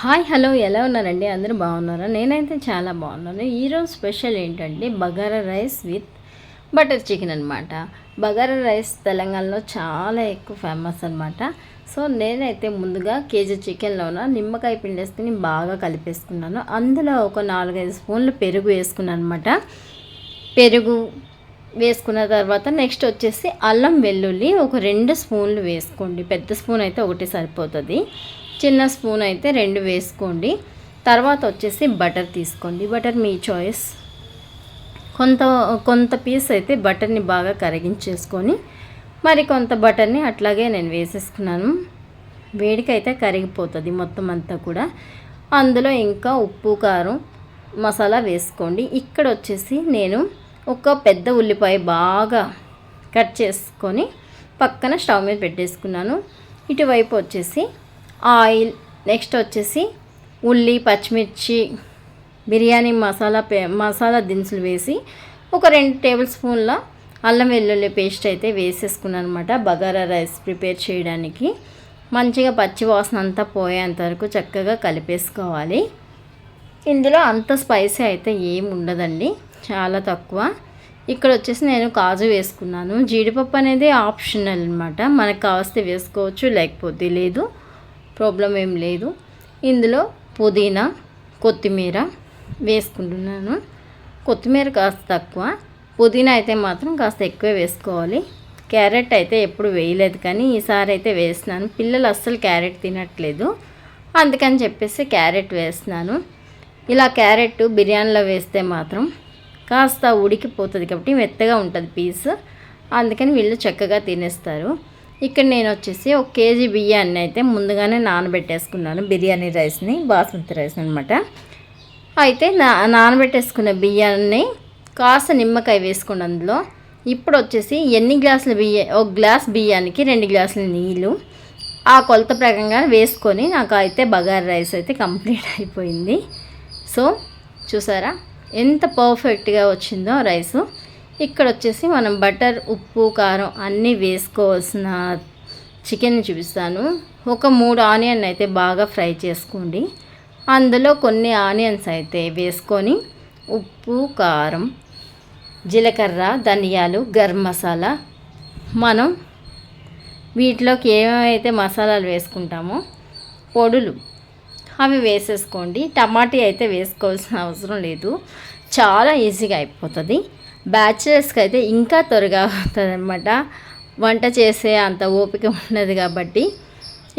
Hi hello ఎలా ఉన్నారండి? అందరూ బాగున్నారా? నేనైతే చాలా బాగున్నాను. ఈరోజు స్పెషల్ ఏంటంటే bagara rice with butter chicken అనమాట బగారా రైస్ తెలంగాణలో చాలా ఎక్కువ ఫేమస్ అనమాట సో నేనైతే ముందుగా కేజీ చికెన్లోన నిమ్మకాయ పిండి వేసుకుని బాగా కలిపేసుకున్నాను. అందులో ఒక నాలుగైదు స్పూన్లు పెరుగు వేసుకున్నాను అనమాట పెరుగు వేసుకున్న తర్వాత నెక్స్ట్ వచ్చేసి అల్లం వెల్లుల్లి ఒక రెండు స్పూన్లు వేసుకోండి. పెద్ద స్పూన్ అయితే ఒకటి సరిపోతుంది. చిన్న స్పూన్ అయితే రెండు వేసుకోండి. తర్వాత వచ్చేసి బటర్ తీసుకోండి. బటర్ మీ చాయిస్ కొంత కొంత పీస్ అయితే బటర్ని బాగా కరిగించేసుకొని మరి కొంత బటర్ని అట్లాగే నేను వేసేసుకున్నాను. వేడికైతే కరిగిపోతుంది మొత్తం అంతా కూడా. అందులో ఇంకా ఉప్పు కారం మసాలా వేసుకోండి. ఇక్కడ వచ్చేసి నేను ఒక పెద్ద ఉల్లిపాయ బాగా కట్ చేసుకొని పక్కన స్టవ్ మీద పెట్టేసుకున్నాను. ఇటువైపు వచ్చేసి ఆయిల్ నెక్స్ట్ వచ్చేసి ఉల్లి పచ్చిమిర్చి బిర్యానీ మసాలా పే మసాలా దినుసులు వేసి ఒక రెండు టేబుల్ స్పూన్ల అల్లం వెల్లుల్లి పేస్ట్ అయితే వేసేసుకున్నాను అనమాట బగారా రైస్ ప్రిపేర్ చేయడానికి. మంచిగా పచ్చి వాసన అంతా పోయేంత వరకు చక్కగా కలిపేసుకోవాలి. ఇందులో అంత స్పైసీ అయితే ఏం ఉండదండి చాలా తక్కువ. ఇక్కడ వచ్చేసి నేను కాజు వేసుకున్నాను. జీడిపప్పు అనేది ఆప్షనల్ అనమాట మనకు కావస్తే వేసుకోవచ్చు లేకపోతే లేదు. ప్రాబ్లం ఏం లేదు. ఇందులో పుదీనా కొత్తిమీర వేసుకుంటున్నాను. కొత్తిమీర కాస్త తక్కువ. పుదీనా అయితే మాత్రం కాస్త ఎక్కువ వేసుకోవాలి. క్యారెట్ అయితే ఎప్పుడు వేయలేదు కానీ ఈసారి అయితే వేసినాను పిల్లలు అస్సలు క్యారెట్ తినట్లేదు. అందుకని చెప్పేసి క్యారెట్ వేస్తున్నాను. ఇలా క్యారెట్ బిర్యానీలో వేస్తే మాత్రం కాస్త ఉడికిపోతుంది కాబట్టి మెత్తగా ఉంటుంది పీస్. అందుకని వీళ్ళు చక్కగా తినేస్తారు. ఇక్కడ నేను వచ్చేసి ఒక కేజీ బియ్యాన్ని అయితే ముందుగానే నానబెట్టేసుకున్నాను బిర్యానీ రైస్ని బాస్మతి రైస్ అనమాట అయితే నా నానబెట్టేసుకున్న బియ్యాన్ని కాస్త నిమ్మకాయ వేసుకోండి అందులో ఇప్పుడు వచ్చేసి ఎన్ని గ్లాసుల బియ్య ఒక గ్లాస్ బియ్యానికి రెండు గ్లాసుల నీళ్ళు ఆ కొలత ప్రకారంగా వేసుకొని నాకు అయితే బగారా రైస్ అయితే కంప్లీట్ అయిపోయింది. సో చూసారా? ఎంత పర్ఫెక్ట్గా వచ్చిందో రైసు. ఇక్కడ వచ్చేసి మనం బటర్ ఉప్పు కారం అన్నీ వేసుకోవాల్సిన చికెన్ చూపిస్తాను. ఒక మూడు ఆనియన్ అయితే బాగా ఫ్రై చేసుకోండి. అందులో కొన్ని ఆనియన్స్ అయితే వేసుకొని ఉప్పు కారం జీలకర్ర ధనియాలు గరం మసాలా మనం వీటిలోకి ఏమైతే మసాలాలు వేసుకుంటామో పొడులు అవి వేసేసుకోండి. టమాటీ అయితే వేసుకోవాల్సిన అవసరం లేదు. చాలా ఈజీగా అయిపోతుంది. బ్యాచిలర్స్కి అయితే ఇంకా త్వరగా అవుతుంది అనమాట వంట చేసే అంత ఓపిక ఉన్నది కాబట్టి.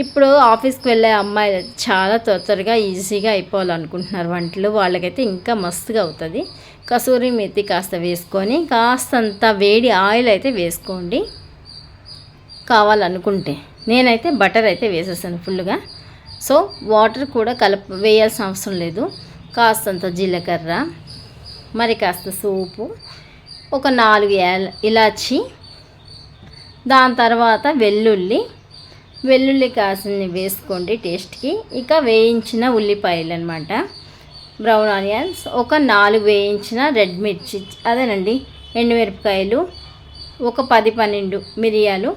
ఇప్పుడు ఆఫీస్కి వెళ్ళే అమ్మాయిలు చాలా త్వర త్వరగా ఈజీగా అయిపోవాలనుకుంటున్నారు వంటలు. వాళ్ళకైతే ఇంకా మస్తుగా అవుతుంది. కసూరి మెత్తి కాస్త వేసుకొని కాస్తంత వేడి ఆయిల్ అయితే వేసుకోండి. కావాలనుకుంటే. నేనైతే బటర్ అయితే వేసేసాను ఫుల్గా సో వాటర్ కూడా కలప వేయాల్సిన అవసరం లేదు. కాస్తంత జీలకర్ర మరి కాస్త సూపు ఒక నాలుగు ఇలాచి దాని తర్వాత వెల్లుల్లి. వెల్లుల్లి కాసిని వేసుకోండి టేస్ట్కి. ఇక వేయించిన ఉల్లిపాయలు అనమాట బ్రౌన్ ఆనియన్స్ ఒక నాలుగు వేయించిన రెడ్ మిర్చి అదేనండి ఎండుమిరపకాయలు ఒక పది పన్నెండు మిరియాలు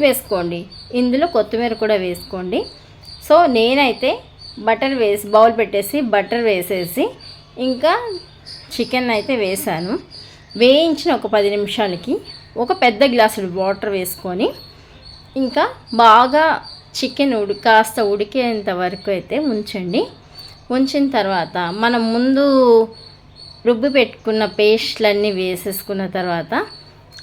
వేసుకోండి. ఇందులో కొత్తిమీర కూడా వేసుకోండి. సో నేనైతే బటర్ వేసి బౌల్ పెట్టేసి బటర్ వేసేసి ఇంకా చికెన్ అయితే వేసాను. వేయించిన ఒక పది నిమిషాలకి ఒక పెద్ద గ్లాసుడు వాటర్ వేసుకొని ఇంకా బాగా చికెన్ ఉడి కాస్త ఉడికేంత వరకు అయితే ఉంచండి ఉంచిన తర్వాత మనం ముందు రుబ్బి పెట్టుకున్న పేస్ట్లన్నీ వేసేసుకున్న తర్వాత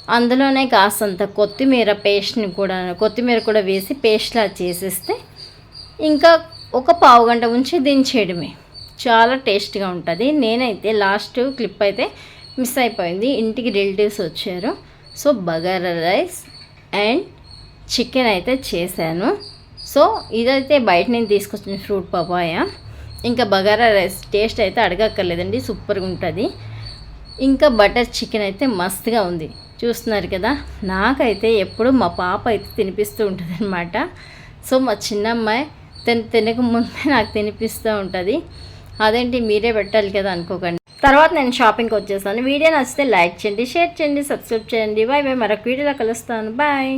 అందులోనే కాస్తంత కొత్తిమీర పేస్ట్ని కూడా కొత్తిమీర కూడా వేసి పేస్ట్లా చేసేస్తే ఇంకా ఒక పావు గంట ఉంచి దించేయడమే. చాలా టేస్ట్గా ఉంటుంది. నేనైతే లాస్ట్ క్లిప్ అయితే మిస్ అయిపోయింది. ఇంటికి రిలేటివ్స్ వచ్చారు. So bagara rice and chicken అయితే చేశాను. సో ఇదైతే బయట నేను తీసుకొచ్చిన ఫ్రూట్ పపాయ. ఇంకా బగారా రైస్ టేస్ట్ అయితే అడగక్కర్లేదండి సూపర్గా ఉంటుంది. ఇంకా బటర్ చికెన్ అయితే మస్తుగా ఉంది. చూస్తున్నారు కదా నాకైతే ఎప్పుడు మా పాప అయితే తినిపిస్తూ ఉంటుంది అనమాట సో మా చిన్నమ్మాయి తిన తినక ముందే నాకు తినిపిస్తూ ఉంటుంది. అదేంటి మీరే పెట్టాలి కదా అనుకోకండి. తర్వాత నేను షాపింగ్కి వచ్చేస్తాను. వీడియో నచ్చితే లైక్ చేయండి షేర్ చేయండి సబ్స్క్రైబ్ చేయండి. బాయ్ బాయ్ మరొక వీడియోలో కలుస్తాను. బాయ్.